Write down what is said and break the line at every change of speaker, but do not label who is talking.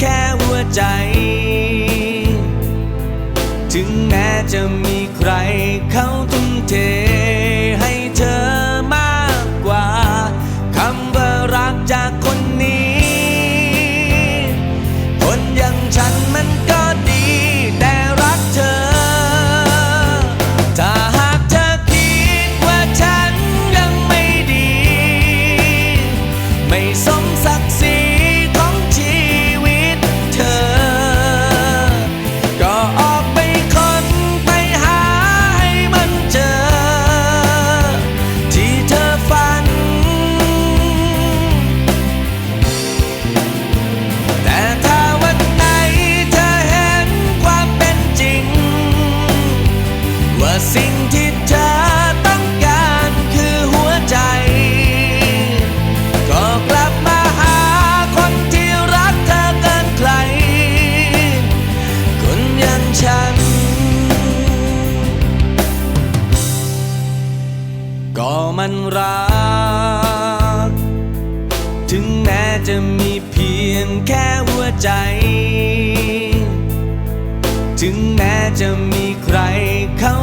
แค่หัวใจ ถึงแม้จะมีใครเขาทุ่มเทให้เธอมากกว่าคำว่ารักจากคนนี้ คนอย่างฉันมันก็ดี แต่รักเธอ ถ้าหากเธอคิดว่าฉันยังไม่ดี ไม่สมศักดิ์ รัก ถึงแม้จะมีเพียงแค่หัวใจ ถึงแม้จะมีใครเขา